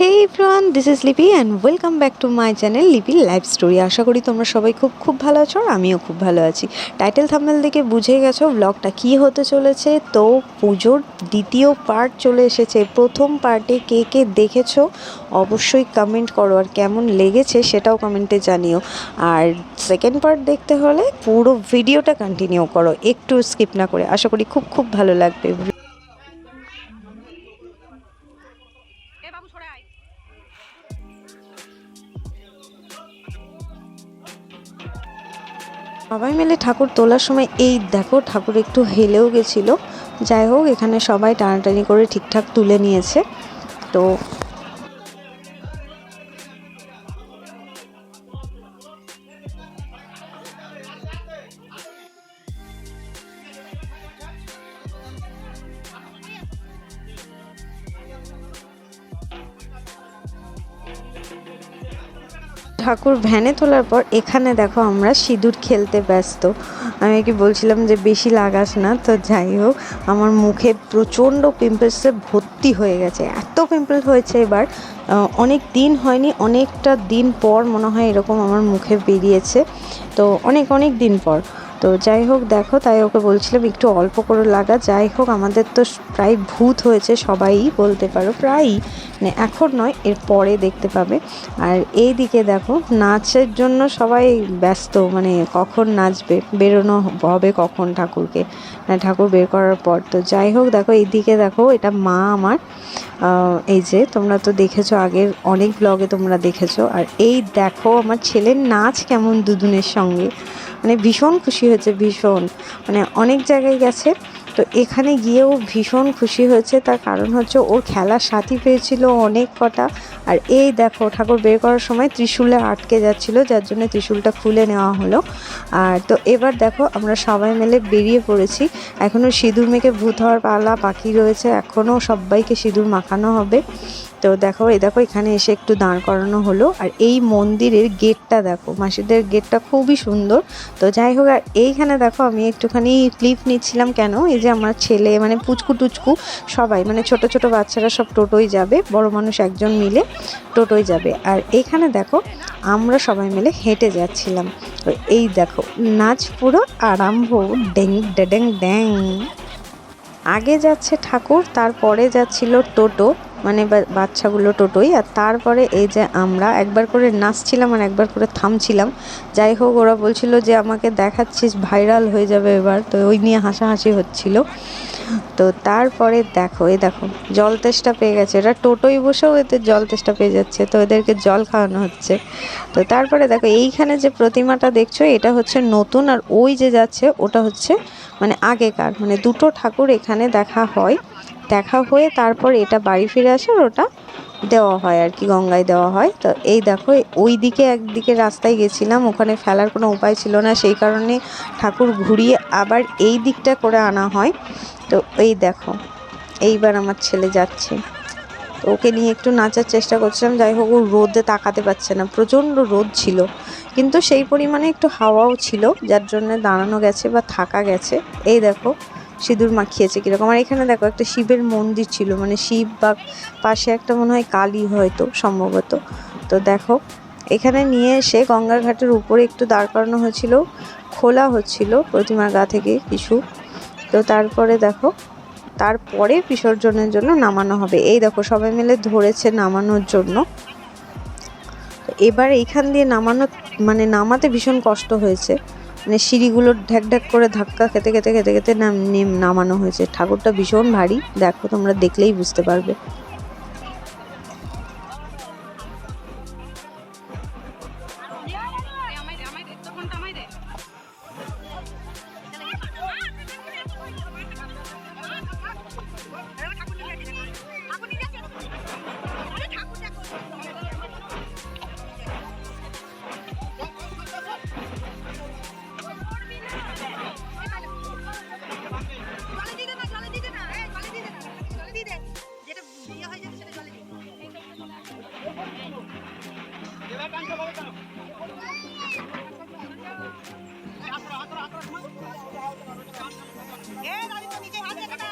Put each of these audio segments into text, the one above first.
Hey friends this is Lipi and welcome back to my channel Lipi life story আশা করি তোমরা সবাই খুব খুব ভালো আছো আর আমিও খুব ভালো আছি। টাইটেল থাম্বেল দেখে বুঝে গেছো ব্লগটা কী হতে চলেছে। তো পুজোর দ্বিতীয় পার্ট চলে এসেছে। প্রথম পার্টে কে কে দেখেছ অবশ্যই কমেন্ট করো আর কেমন লেগেছে সেটাও কমেন্টে জানিও। আর সেকেন্ড পার্ট দেখতে হলে পুরো ভিডিওটা কন্টিনিউ করো। একটু স্কিপ না করে। আশা করি খুব খুব ভালো লাগবে। সবাই মিলে ঠাকুর তোলার সময় এই দেখো ঠাকুর একটু হেলেও গেছিল। যাই হোক, এখানে সবাই টানাটানি করে ঠিকঠাক তুলে নিয়েছে। তো ঠাকুর ভ্যানে তোলার পর এখানে দেখো আমরা সিঁদুর খেলতে ব্যস্ত। আমি কি বলছিলাম যে বেশি লাগাস না, তো যাই হোক, আমার মুখে প্রচণ্ড পিম্পলসে ভর্তি হয়ে গেছে। এত পিম্পল হয়েছে এবার অনেক দিন হয়নি, অনেকটা দিন পর মনে হয় এরকম আমার মুখে বেরিয়েছে। তো অনেক অনেক দিন পর। তো যাই হোক, দেখো, তাই ওকে বলছিলাম একটু অল্প করে লাগা। যাই হোক, আমাদের তো প্রায় ভূত হয়েছে, সবাই বলতে পারো, প্রায়ই। মানে এখন নয়, এর পরে দেখতে পাবে। আর এই দিকে দেখো, নাচের জন্য সবাই ব্যস্ত মানে কখন নাচবে, বেরোনো হবে কখন ঠাকুরকে? মানে ঠাকুর বের করার পর। তো যাই হোক, দেখো, এইদিকে দেখো, এটা মা আমার। এই যে, তোমরা তো দেখেছ আগের, অনেক ব্লগে তোমরা দেখেছ। আর এই দেখো, আমার ছেলের নাচ কেমন দুদুনের সঙ্গে। মানে ভীষণ খুশি হয়েছে, ভীষণ। মানে অনেক জায়গায় গেছে, তো এখানে গিয়েও ভীষণ খুশি হয়েছে। তার কারণ হচ্ছে ওর খেলার সাথী পেয়েছিল অনেক কটা। আর এই দেখো, ঠাকুর বের করার সময় ত্রিশূলে আটকে যাচ্ছিল, যার জন্য ত্রিশূলটা খুলে নেওয়া হলো। আর তো এবার দেখো, আমরা সবাই মিলে বেরিয়ে পড়েছি। এখনও সিঁদুর মেখে ভূত হওয়ার পালা বাকি রয়েছে। এখনও সবাইকে সিঁদুর মাখানো হবে। তো দেখো, এই দেখো, এখানে এসে একটু দাঁড় করানো হলো। আর এই মন্দিরের গেটটা দেখো মাসিদের গেটটা খুবই সুন্দর। তো যাই হোক, আর এইখানে দেখো, আমি একটুখানি ক্লিপ নিচ্ছিলাম কেন? এই যে আমার ছেলে মানে পুচকু টুচকু, সবাই মানে ছোট ছোট বাচ্চারা সব টোটোই যাবে, বড় মানুষ একজন মিলে টোটোই যাবে। আর এইখানে দেখো, আমরা সবাই মিলে হেঁটে যাচ্ছিলাম। তো এই দেখো নাচ পুরো আরম্ভ ডেং ডেডেং ড্যাং। আগে যাচ্ছে ঠাকুর, তারপরে যাচ্ছিল টোটো। মানে বাচ্চাগুলো টোটোই। আর তারপরে এই যে আমরা একবার করে নাচছিলাম আর একবার করে থামছিলাম। যাই হোক, ওরা বলছিল যে, আমাকে দেখাচ্ছিস, ভাইরাল হয়ে যাবে এবার। তো ওই নিয়ে হাসাহাসি হচ্ছিল। তো তারপরে দেখো, এই দেখো, জল তেষ্টা পেয়ে গেছে। এরা টোটোই বসেও এদের জল তেষ্টা পেয়ে যাচ্ছে, তো এদেরকে জল খাওয়ানো হচ্ছে। তো তারপরে দেখো, এইখানে যে প্রতিমাটা দেখছ, এটা হচ্ছে নতুন। আর ওই যে যাচ্ছে, ওটা হচ্ছে মানে আগেকার। মানে দুটো ঠাকুর এখানে দেখা হয়। দেখা হয়ে তারপর এটা বাড়ি ফিরে আসে আর ওটা দেওয়া হয় আর কি, গঙ্গায় দেওয়া হয়। তো এই দেখো, ওই দিকে একদিকে রাস্তায় গেছিলাম, ওখানে ফেলার কোনো উপায় ছিল না, সেই কারণে ঠাকুর ঘুরিয়ে আবার এই দিকটা করে আনা হয়। তো এই দেখো, এইবার আমার ছেলে যাচ্ছে। তো ওকে নিয়ে একটু নাচার চেষ্টা করছিলাম, যাই হোক ও রোদে তাকাতে পারছে না, প্রচণ্ড রোদ ছিল। কিন্তু সেই পরিমাণে একটু হাওয়াও ছিল, যার জন্য দাঁড়ানো গেছে বা থাকা গেছে। এই দেখো সিঁদুর মাখিয়েছে কীরকম। আর এখানে দেখো একটা শিবের মন্দির ছিল মানে শিব বা পাশে একটা মনে হয় কালী হয়তো সম্ভবত। তো দেখো, এখানে নিয়ে এসে গঙ্গার ঘাটের উপরে একটু দাঁড় করানো হয়েছিল, খোলা হচ্ছিল প্রতিমার গা থেকে কিছু। তো তারপরে দেখো, তারপরে বিসর্জনের জন্য নামানো হবে। এই দেখো, সবাই মিলে ধরেছে নামানোর জন্য। এবার এইখান দিয়ে নামানো মানে নামাতে ভীষণ কষ্ট হয়েছে। মানে সিঁড়িগুলো ঢ্যাক ঢ্যাক করে ধাক্কা খেতে খেতে খেতে খেতে নাম নামানো হয়েছে। ঠাকুরটা ভীষণ ভারী। দেখো, তোমরা দেখলেই বুঝতে পারবে। এ দাদি তো হাত রেখে না।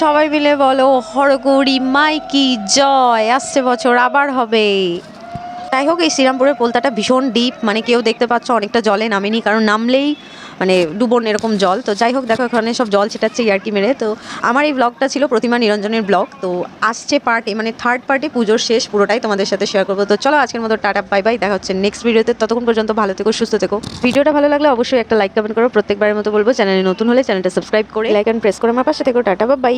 সবাই মিলে বলো, হরগৌরী মাইকি জয়? আসছে বছর, আবার হবে। যাই হোক, এই শ্রীরামপুরের পোলতাটা ভীষণ ডিপ মানে কেউ দেখতে পাচ্ছ অনেকটা জলে নামেনি, কারণ নামলেই মানে ডুবন এরকম জল। তো যাই হোক, দেখো এখানে সব জল ছেটাচ্ছে ইয়ার্কি মেরে। তো আমার এই ব্লগটা ছিল প্রতিমা নিরঞ্জনের ব্লগ তো আসছে পার্টে মানে থার্ড পার্টে পুজোর শেষ, পুরোটাই তোমাদের সাথে শেয়ার করব। তো চলো আজকের মতো টাটা বাই বাই দেখা হচ্ছে নেক্সট ভিডিওতে ততক্ষণ পর্যন্ত ভালো থেকো, সুস্থ থেকো। ভিডিওটা ভালো লাগলে অবশ্যই একটা লাইক কমেন্ট করো। প্রত্যেকবারের মতো বলব, চ্যানেলে নতুন হলে চ্যানেলটা সাবস্ক্রাইব করে লাইক অ্যান্ড প্রেস করে আমার পাশে থেকো। Tata bye